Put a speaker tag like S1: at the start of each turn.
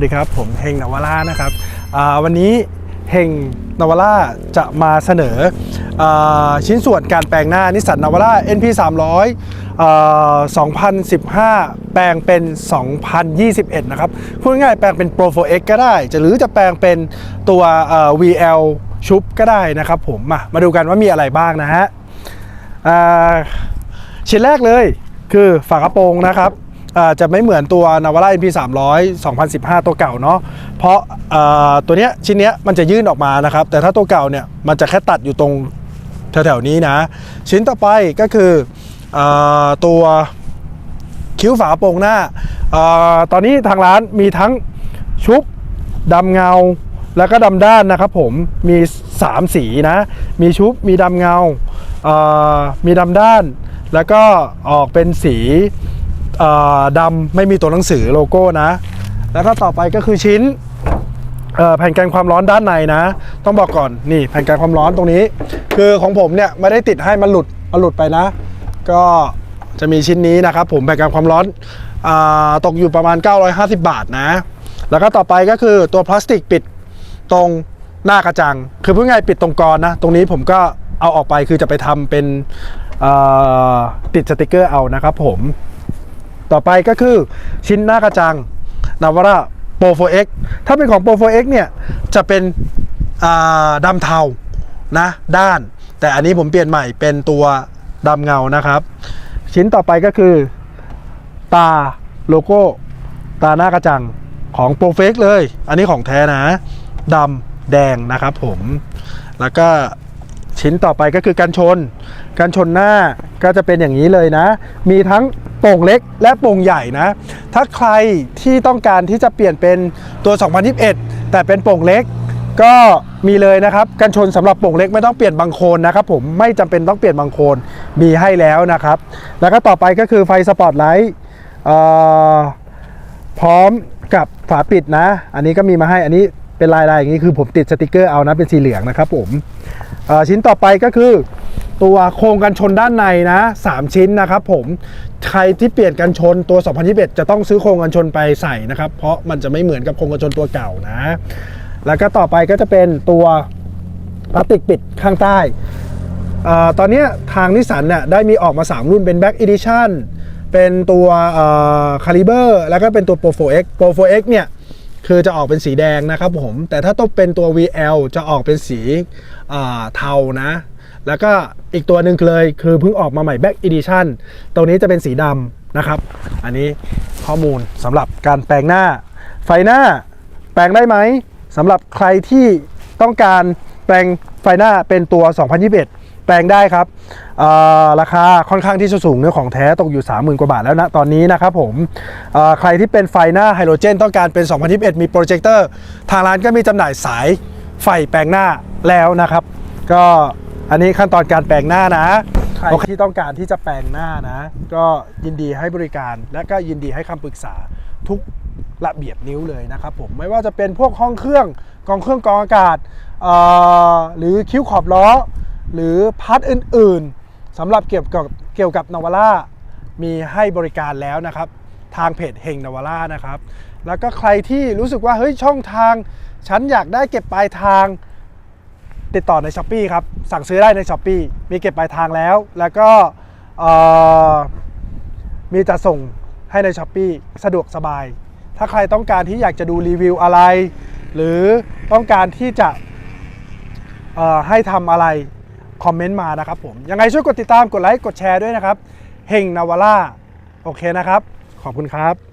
S1: วัสดีครับ ผมเฮงนวรานะครับวันนี้เฮงนวราจะมาเสนออชิ้นส่วนการแปลงหน้านิสสันนวาร่า NP 300อ่า2015 แปลงเป็น 2021 นะครับพูดง่ายแปลงเป็น Pro 4X ก็ได้ จะหรือจะแปลงเป็นตัว VL ชุบก็ได้นะครับผมมามาดูกันว่ามีอะไรบ้างนะฮะชิ้นแรกเลยคือฝากระโปรงนะครับ จะไม่เหมือนตัวนาวาร่า NP 300 2015 ตัวเก่าเนาะเพราะาตัวเนี้ยชิ้นเนี้ยมันจะยื่นออกมานะครับ แต่ถ้าตัวเก่าเนี่ยมันจะแค่ตัดอยู่ตรงแถวๆนี้นะ ชิ้นต่อไปก็คืออตัวคิ้วฝาโปรงหน้าอาตอนนี้ทางร้านมีทั้งชุบดำเงาแล้วก็ดำด้านนะครับผมมี 3 สีนะ มีชุบมีดำเงาอ่ามีดำด้าน แล้วก็ออกเป็นสี ดำไม่มีตัวหนังสือโลโก้นะ แล้วก็ต่อไปก็คือชิ้นแผ่นกันความร้อนด้านในนะ ต้องบอกก่อนนี่แผ่นกันความร้อนตรงนี้ คือของผมเนี่ยไม่ได้ติดให้มันหลุดมันหลุดไปนะ ก็จะมีชิ้นนี้นะครับ ผมแผ่นกันความร้อนอตกอยู่ประมาณ 950 บาทนะ แล้วก็ต่อไปก็คือตัวพลาสติกปิดตรงหน้ากระจัง คือเพูดง่ายๆปิดตรงกรนะ ตรงนี้ผมก็เอาออกไปคือจะไปทำเป็นติดสติกเกอร์เอานะครับผม ต่อไปก็คือชิ้นหน้ากระจังนาวาร่าโปร 4X ถ้าเป็นของ Pro 4X เนี่ย จะเป็นอ่าดำเทานะด้าน แต่อันนี้ผมเปลี่ยนใหม่เป็นตัวดำเงานะครับ ชิ้นต่อไปก็คือ ตาโลโก้ตาหน้ากระจังของ Pro 4X เลย อันนี้ของแท้นะดำแดงนะครับผม แล้วก็ชิ้นต่อไปก็คือกันชน กันชนหน้าก็จะเป็นอย่างนี้เลยนะ มีทั้ง โป่งเล็กและโป่งใหญ่นะ ถ้าใครที่ต้องการที่จะเปลี่ยนเป็นตัว 2021 แต่เป็นโป่งเล็กก็มีเลยนะครับกันชนสำหรับโป่งเล็กไม่ต้องเปลี่ยนบางโคนนะครับผมไม่จำเป็นต้องเปลี่ยนบางโคนมีให้แล้วนะครับ แล้วก็ต่อไปก็คือไฟสปอตไลท์พร้อมกับฝาปิดนะ อันนี้ก็มีมาให้อันนี้เป็นลายๆอย่างนี้คือผมติดสติกเกอร์เอานะเป็นสีเหลืองนะครับผมชิ้นต่อไปก็คือ ตัวโครงกันชนด้านในนะ 3 ชิ้นนะครับผมใครที่เปลี่ยนกันชนตัว 2021 จะต้องซื้อโครงกันชนไปใส่นะครับ เพราะมันจะไม่เหมือนกับโครงกันชนตัวเก่านะ แล้วก็ต่อไปก็จะเป็นตัวพลาสติกปิดข้างใต้อตอนนี้ทางนิสสันเนี่ยได้มีออกมา 3 รุ่นเป็น Back Edition เป็นตัวคาลิเบอร์แล้วก็เป็นตัว Pro 4X Pro 4X เนี่ยคือจะออกเป็นสีแดงนะครับผม แต่ถ้าต้องเป็นตัว VL จะออกเป็นสีเทานะ แล้วก็อีกตัวหนึ่งเลยคือเพิ่งออกมาใหม่ Back Edition ตัวนี้จะเป็นสีดำนะครับ อันนี้ข้อมูลสำหรับการแปลงหน้า ไฟหน้าแปลงได้ไหมสำหรับใครที่ต้องการแปลงไฟหน้าเป็นตัว 2021 แปลงได้ครับ ราคาค่อนข้างที่จะสูงเนื้อของแท้ตกอยู่ 30,000 กว่าบาทแล้วนะตอนนี้นะครับผมใครที่เป็นไฟหน้าไฮโดรเจนต้องการเป็น 2021 มีโปรเจคเตอร์ ทางร้านก็มีจำหน่ายสายไฟแปลงหน้าแล้วนะครับ ก็ อันนี้ขั้นตอนการแปลงหน้านะใครที่ต้องการที่จะแปลงหน้านะ ก็ยินดีให้บริการและก็ยินดีให้คำปรึกษาทุกระเบียบนิ้วเลยนะครับผมไม่ว่าจะเป็นพวกห้องเครื่องกองเครื่องกรองอากาศเอ่อหรือคิ้วขอบล้อ หรือพาร์ทอื่นๆสำหรับเกี่ยวกับเกี่ยวกับนาวาร่ามีให้บริการแล้วนะครับ ทางเพจเฮงนาวาร่านะครับ แล้วก็ใครที่รู้สึกว่าเฮ้ยช่องทาง ฉันอยากได้เก็บปลายทาง ติดต่อใน s h อ p e e ครับ สั่งซื้อได้ใน s h อ p e e มีเก็บปลายทางแล้ว แล้วก็มีจัดส่งให้ใน s h อ p e e สะดวกสบาย ถ้าใครต้องการที่อยากจะดูรีวิวอะไร หรือต้องการที่จะให้ทำอะไร คอมเมนต์มานะครับผม ยังไงช่วยกดติดตามกดไลค์กดแชร์ด้วยนะครับเฮงนาวาร่าโอเคนะครับ ขอบคุณครับ